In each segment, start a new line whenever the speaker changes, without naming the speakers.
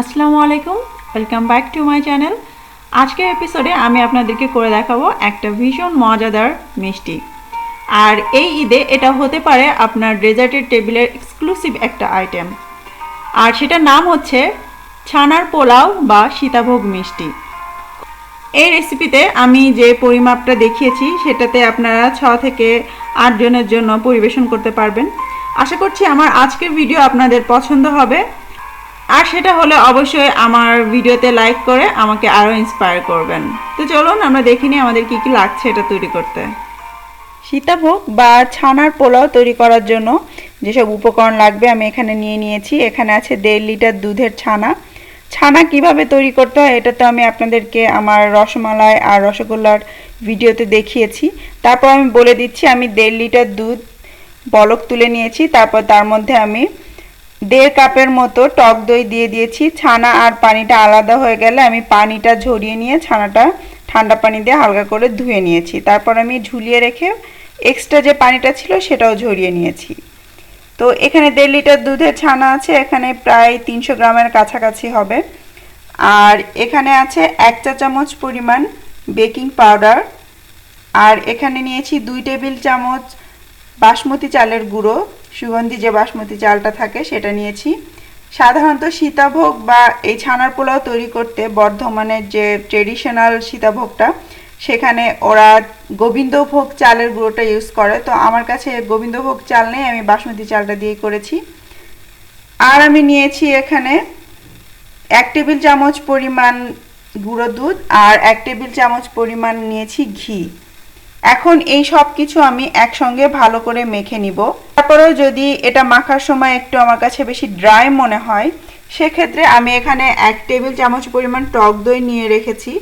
আসসালামু আলাইকুম welcome back to my channel আজকের এপিসোডে আমি আপনাদেরকে করে দেখাবো একটা ভীষণ মজাদার মিষ্টি। আর এই ঈদে এটা হতে পারে আপনার ডেজার্টের টেবিলের এক্সক্লুসিভ একটা আইটেম আর সেটার নাম হচ্ছে ছানার পোলাও বা সীতাভোগ মিষ্টি। এই রেসিপিতে আমি যে পরিমাপটা দেখিয়েছি, সেটাতে আপনারা ছ থেকে আট জনের জন্য পরিবেশন করতে পারবেন। আশা করছি আমার আজকের ভিডিও আপনাদের পছন্দ হবে। আর সেটা হলে অবশ্যই আমার ভিডিওতে লাইক করে আমাকে আরও ইন্সপায়ার করবেন। তো চলুন, আমরা দেখিনি আমাদের কি কী লাগছে এটা তৈরি করতে। সীতাভোগ বা ছানার পোলাও তৈরি করার জন্য যেসব উপকরণ লাগবে আমি এখানে নিয়ে নিয়েছি। এখানে আছে দেড় লিটার দুধের ছানা। ছানা কীভাবে তৈরি করতে হয় এটা তো আমি আপনাদেরকে আমার রসমালাই আর রসগোল্লার ভিডিওতে দেখিয়েছি। তারপর আমি বলে দিচ্ছি, আমি দেড় লিটার দুধ বলক তুলে নিয়েছি। তারপর তার মধ্যে আমি দেড় কাপের মতো টক দই দিয়ে দিয়েছি। ছানা আর পানিটা আলাদা হয়ে গেলে আমি পানিটা ঝরিয়ে নিয়ে ছানাটা ঠান্ডা পানি দিয়ে হালকা করে ধুয়ে নিয়েছি। তারপর আমি ঝুলিয়ে রেখে এক্সট্রা যে পানিটা ছিল সেটাও ঝরিয়ে নিয়েছি। তো এখানে দেড় লিটার দুধের ছানা আছে, এখানে প্রায় তিনশো গ্রামের কাছাকাছি হবে। আর এখানে আছে এক চা চামচ পরিমাণ বেকিং পাউডার। আর এখানে নিয়েছি দুই টেবিল চামচ বাসমতি চালের গুঁড়ো। সুগন্ধি যে বাসমতি চালটা থাকে সেটা নিয়েছি। সাধারণত সীতাভোগ বা এই ছানার পোলাও তৈরি করতে বর্ধমানের যে ট্রেডিশনাল সীতাভোগটা, সেখানে ওরা গোবিন্দভোগ চালের গুঁড়োটা ইউজ করে। তো আমার কাছে গোবিন্দভোগ চাল নেই, আমি বাসমতি চালটা দিয়ে করেছি। আর আমি নিয়েছি এখানে এক টেবিল চামচ পরিমাণ গুঁড়ো দুধ আর এক টেবিল চামচ পরিমাণ নিয়েছি ঘি। এখন এই সব কিছু আমি একসঙ্গে ভালো করে মেখে নিব। তারপরেও যদি এটা মাখার সময় একটু আমার কাছে বেশি ড্রাই মনে হয়, সেক্ষেত্রে আমি এখানে এক টেবিল চামচ পরিমাণ টক দই নিয়ে রেখেছি।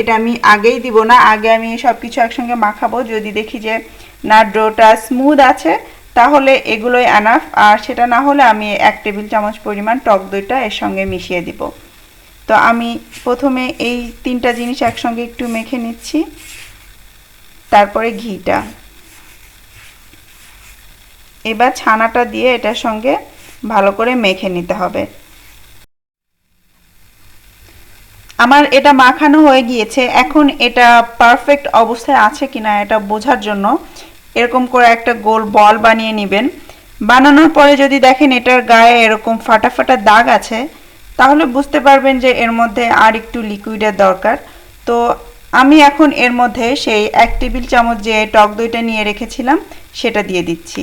এটা আমি আগেই দিব না, আগে আমি সব কিছু একসঙ্গে মাখাবো। যদি দেখি যে না ডোটা স্মুথ আছে, তাহলে এগুলোই আনাফ আর সেটা না হলে আমি এক টেবিল চামচ পরিমাণ টক দইটা এর সঙ্গে মিশিয়ে দিব। তো আমি প্রথমে এই তিনটা জিনিস একসঙ্গে একটু মেখে নিচ্ছি। তারপরে ঘিটা। এবার ছানাটা দিয়ে এটার সঙ্গে ভালো করে মেখে নিতে হবে। আমার এটা মাখানো হয়ে গিয়েছে। এখন এটা পারফেক্ট অবস্থায় আছে কিনা এটা বোঝার জন্য এরকম করে একটা গোল বল বানিয়ে নেবেন। বানানোর পরে যদি দেখেন এটার গায়ে এরকম ফাটা ফাটা দাগ আছে, তাহলে বুঝতে পারবেন যে এর মধ্যে আর একটু লিকুইডের দরকার। তো আমি এখন এর মধ্যে সেই এক টেবিল চামচ যে টক দইটা নিয়ে রেখেছিলাম, সেটা দিয়ে দিচ্ছি।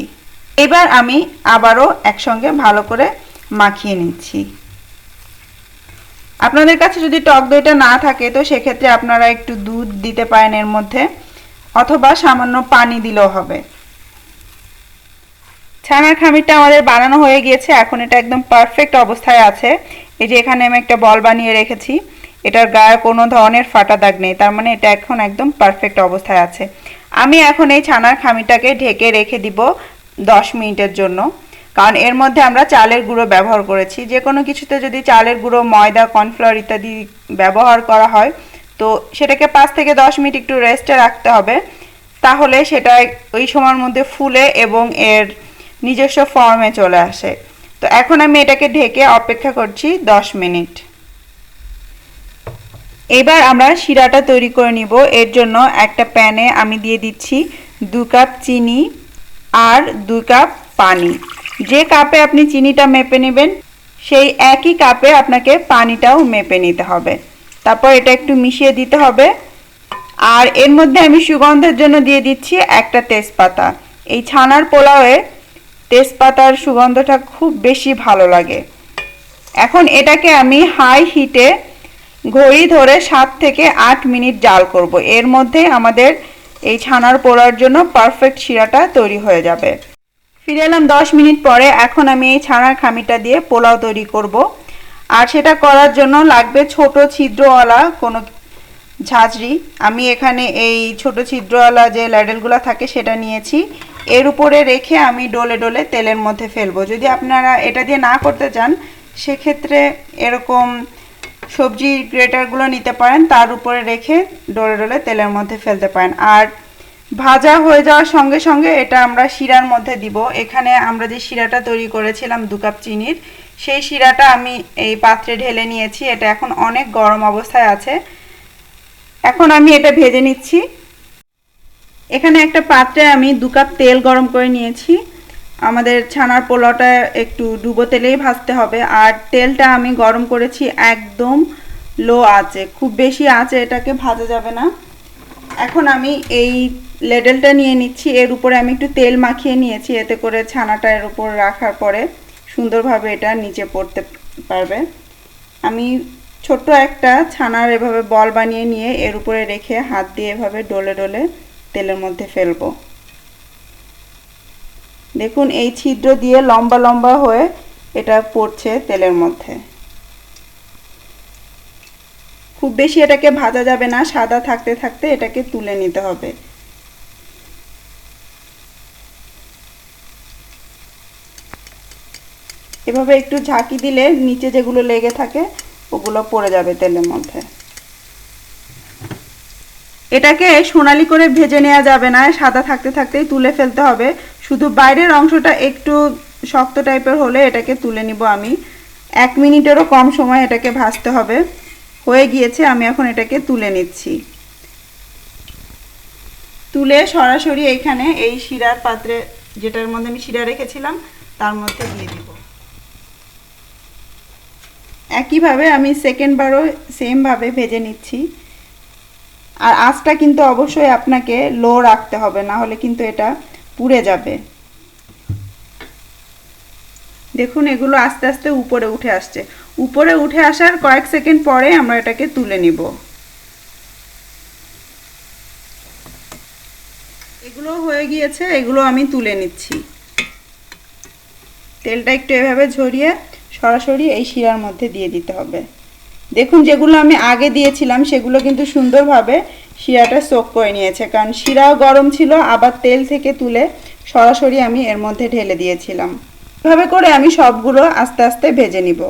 এবার আমি আবারও একসঙ্গে ভালো করে মাখিয়ে নিচ্ছি। আপনাদের কাছে যদি টক দইটা না থাকে, তো সেক্ষেত্রে আপনারা একটু দুধ দিতে পারেন এর মধ্যে, অথবা সামান্য পানি দিলেও হবে। ছানার খামিরটা আমাদের বানানো হয়ে গিয়েছে, এখন এটা একদম পারফেক্ট অবস্থায় আছে। এই যে এখানে আমি একটা বল বানিয়ে রেখেছি। এটার গায়ে কোনো ধরনের ফাটা দাগ নেই, তার মানে এটা এখন একদম পারফেক্ট অবস্থায় আছে। আমি এখন এই ছানার খামিটাকে ঢেকে রেখে দিব দশ মিনিটের জন্য। কারণ এর মধ্যে আমরা চালের গুঁড়ো ব্যবহার করেছি। যে কোনো কিছুতে যদি চালের গুঁড়ো, ময়দা, কর্নফ্লাওয়ার ইত্যাদি ব্যবহার করা হয়, তো সেটাকে পাঁচ থেকে দশ মিনিট একটু রেস্টে রাখতে হবে। তাহলে সেটা ওই সময়ের মধ্যে ফুলে এবং এর নিজস্ব ফর্মে চলে আসে। তো এখন আমি এটাকে ঢেকে অপেক্ষা করছি দশ মিনিট। এবার আমরা শিরাটা তৈরি করে নিব। এর জন্য একটা প্যানে আমি দিয়ে দিচ্ছি দু কাপ চিনি আর দু কাপ পানি। যে কাপে আপনি চিনিটা মেপে নেবেন, সেই একই কাপে আপনাকে পানিটাও মেপে নিতে হবে। তারপর এটা একটু মিশিয়ে দিতে হবে। আর এর মধ্যে আমি সুগন্ধের জন্য দিয়ে দিচ্ছি একটা তেজপাতা। এই ছানার পোলাওয়ে তেজপাতার সুগন্ধটা খুব বেশি ভালো লাগে। এখন এটাকে আমি হাই হিটে ঘড়ি ধরে সাত থেকে আট মিনিট জাল করব। এর মধ্যে আমাদের এই ছানার পোড়ার জন্য পারফেক্ট শিরাটা তৈরি হয়ে যাবে। ফিরে এলাম দশ মিনিট পরে। এখন আমি এই ছানার খামিটা দিয়ে পোলাও তৈরি করব। আর সেটা করার জন্য লাগবে ছোট ছিদ্রওয়ালা কোনো ঝাঁঝরি। আমি এখানে এই ছোট ছিদ্রওয়ালা যে ল্যাডেলগুলো থাকে সেটা নিয়েছি। এর উপরে রেখে আমি ডলে ডলে তেলের মধ্যে ফেলব। যদি আপনারা এটা দিয়ে না করতে চান, সেক্ষেত্রে এরকম সবজি গ্রেটারগুলো নিতে পারেন, তার উপরে রেখে ডলে ডলে তেলের মধ্যে ফেলতে পারেন। আর ভাজা হয়ে যাওয়ার সঙ্গে সঙ্গে এটা আমরা শিরার মধ্যে দিব। এখানে আমরা যে শিরাটা তৈরি করেছিলাম দু কাপ চিনির,
সেই শিরাটা আমি এই পাত্রে ঢেলে নিয়েছি। এটা এখন অনেক গরম অবস্থায় আছে। এখন আমি এটা ভেজে নিচ্ছি। এখানে একটা পাত্রে আমি দু কাপ তেল গরম করে নিয়েছি। আমাদের ছানার পোলাওটা একটু ডুবো তেলেই ভাজতে হবে। আর তেলটা আমি গরম করেছি একদম লো আছে খুব বেশি আঁচে এটাকে ভাজা যাবে না। এখন আমি এই লেডেলটা নিয়ে নিচ্ছি। এর উপরে আমি একটু তেল মাখিয়ে নিয়েছি। এতে করে ছানাটা এর উপর রাখার পরে সুন্দরভাবে এটা নিচে পড়তে পারবে। আমি ছোট্ট একটা ছানার এভাবে বল বানিয়ে নিয়ে এর উপরে রেখে হাত দিয়ে এভাবে ডলে ডলে তেলের মধ্যে ফেলব। দেখুন, এই ছিদ্র দিয়ে লম্বা লম্বা হয়ে এটা পড়ছে তেলের মধ্যে। খুব বেশি এটাকে ভাজা যাবে না, সাদা থাকতে থাকতে এটাকে তুলে নিতে হবে। এভাবে একটু ঝাঁকি দিলে নিচে যেগুলো লেগে থাকে, ওগুলো পড়ে যাবে তেলের মধ্যে। এটাকে সোনালি করে ভেজে নেওয়া যাবে না, সাদা থাকতে থাকতেই তুলে ফেলতে হবে। শুধু বাইরের অংশটা একটু শক্ত টাইপের হলে এটাকে তুলে নিব আমি। এক মিনিটেরও কম সময় এটাকে ভাজতে হবে। হয়ে গিয়েছে, আমি এখন এটাকে তুলে নিচ্ছি। তুলে সরাসরি এখানে এই শিরার পাত্রে, যেটার মধ্যে আমি শিরা রেখেছিলাম, তার মধ্যে দিয়ে দিব। একইভাবে আমি সেকেন্ডবারও সেমভাবে ভেজে নিচ্ছি। আর আঁচটা কিন্তু অবশ্যই আপনাকে লো রাখতে হবে, না হলে কিন্তু এটা পুড়ে যাবে। দেখুন, এগুলো আস্তে আস্তে উপরে উঠে আসছে। উপরে উঠে আসার কয়েক সেকেন্ড পরে আমরা এটাকে তুলে নিব। এগুলো হয়ে গিয়েছে, এগুলো আমি তুলে নিচ্ছি। তেলটা একটু এভাবে ঝরিয়ে সরাসরি এই শিরার মধ্যে দিয়ে দিতে হবে। দেখুন, যেগুলো আমি আগে দিয়েছিলাম, সেগুলো কিন্তু সুন্দরভাবে শিরাটা সোক করে নিয়েছে। কারণ শিরাও গরম ছিল, আবার তেল থেকে তুলে সরাসরি আমি এর মধ্যে ঢেলে দিয়েছিলাম। এভাবে করে আমি সবগুলো আস্তে আস্তে ভেজে নিব।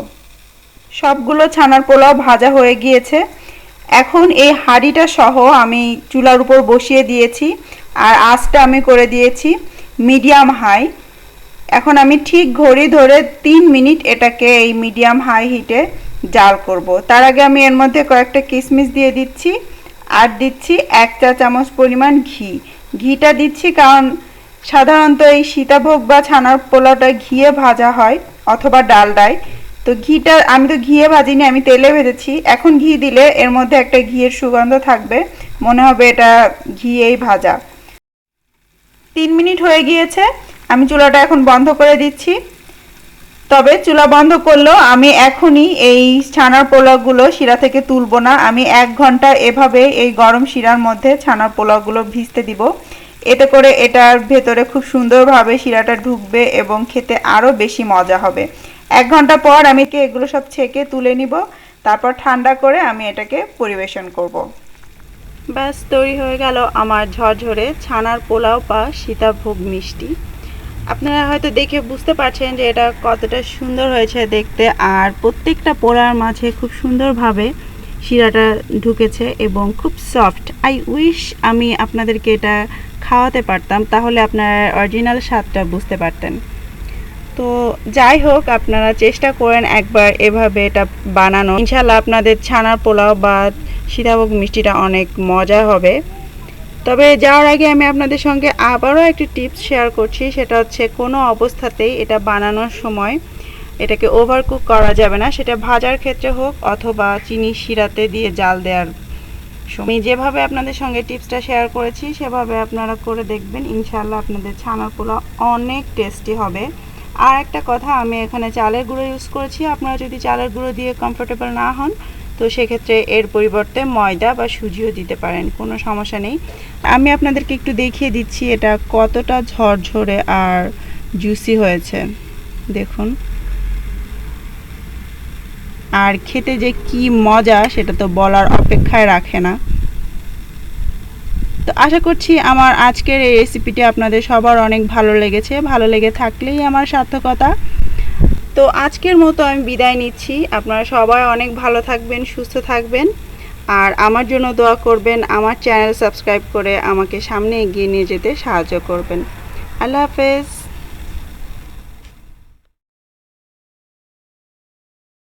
সবগুলো ছানার পোলাও ভাজা হয়ে গিয়েছে। এখন এই হাঁড়িটা সহ আমি চুলার উপর বসিয়ে দিয়েছি আর আঁচটা আমি করে দিয়েছি মিডিয়াম হাই। এখন আমি ঠিক ঘড়ি ধরে তিন মিনিট এটাকে এই মিডিয়াম হাই হিটে জাল করব। তার আগে আমি এর মধ্যে কয়েকটা কিশমিশ দিয়ে দিচ্ছি। আর দিচ্ছি এক চা চামচ পরিমাণ ঘি। ঘিটা দিচ্ছি কারণ সাধারণত এই সীতাভোগ বা ছানার পোলাওটা ঘিয়ে ভাজা হয় অথবা ডালডায় তো ঘিটা, আমি তো ঘিয়ে ভাজিনি, আমি তেলে ভেজেছি। এখন ঘি দিলে এর মধ্যে একটা ঘিয়ের সুগন্ধ থাকবে। মনে হবে এটা ঘিয়েই ভাজা। তিন মিনিট হয়ে গিয়েছে। আমি চুলাটা এখন বন্ধ করে দিচ্ছি। তবে চুলা বন্ধ করলেও আমি এখনই এই ছানার পোলাওগুলো শিরা থেকে তুলব না। আমি এক ঘণ্টা এভাবে এই গরম শিরার মধ্যে ছানার পোলাওগুলো ভিজতে দিব। এতে করে এটার ভেতরে খুব সুন্দরভাবে শিরাটা ঢুকবে এবং খেতে আরও বেশি মজা হবে। এক ঘণ্টা পর আমি এগুলো সব ছেঁকে তুলে নিব। তারপর ঠান্ডা করে আমি এটাকে পরিবেশন করব। ব্যাস, তৈরি হয়ে গেল আমার ঝরঝরে ছানার পোলাও বা সীতাভোগ মিষ্টি। আপনারা হয়তো দেখে বুঝতে পারছেন যে এটা কতটা সুন্দর হয়েছে দেখতে। আর প্রত্যেকটা পোড়ার মাঝে খুব সুন্দরভাবে শিরাটা ঢুকেছে এবং খুব সফট আই উইশ আমি আপনাদেরকে এটা খাওয়াতে পারতাম, তাহলে আপনারা অরিজিনাল স্বাদটা বুঝতে পারতেন। তো যাই হোক, আপনারা চেষ্টা করেন একবার এভাবে এটা বানানো ইনশাল্লাহ আপনাদের ছানার পোলাও বা সীতাভোগ মিষ্টিটা অনেক মজা হবে। তবে যাওয়ার আগে আমি আপনাদের সঙ্গে আবারও একটি টিপস শেয়ার করছি। সেটা হচ্ছে কোনো অবস্থাতেই এটা বানানোর সময় এটাকে ওভারকুক করা যাবে না। সেটা ভাজার ক্ষেত্রে হোক অথবা চিনি শিরাতে দিয়ে জাল দেওয়ার আমি যেভাবে আপনাদের সঙ্গে টিপসটা শেয়ার করেছি, সেভাবে আপনারা করে দেখবেন। ইনশাল্লাহ আপনাদের ছানার পোলাও অনেক টেস্টি হবে। আর একটা কথা, আমি এখানে চালের গুঁড়ো ইউজ করেছি। আপনারা যদি চালের গুঁড়ো দিয়ে কমফোর্টেবল না হন তো সেক্ষেত্রে এর পরিবর্তে ময়দা বা সুজিও দিতে পারেন, কোনো সমস্যা নেই। আমি আপনাদেরকে একটু দেখিয়ে দিচ্ছি এটা কতটা ঝরঝরে আর জুসি হয়েছে। দেখুন। আর খেতে যে কি মজা, সেটা তো বলার অপেক্ষায় রাখে না। তো আশা করছি আমার আজকের এই রেসিপিটি আপনাদের সবার অনেক ভালো লেগেছে। ভালো লেগে থাকলেই আমার সার্থকতা। তো আজকের মতো আমি বিদায় নিচ্ছি। আপনারা সবাই অনেক ভালো থাকবেন, সুস্থ থাকবেন। আর আমার জন্য দোয়া করবেন, আমার চ্যানেল সাবস্ক্রাইব করে আমাকে সামনে এগিয়ে নিয়ে যেতে সাহায্য করবেন। আল্লাহ হাফেজ।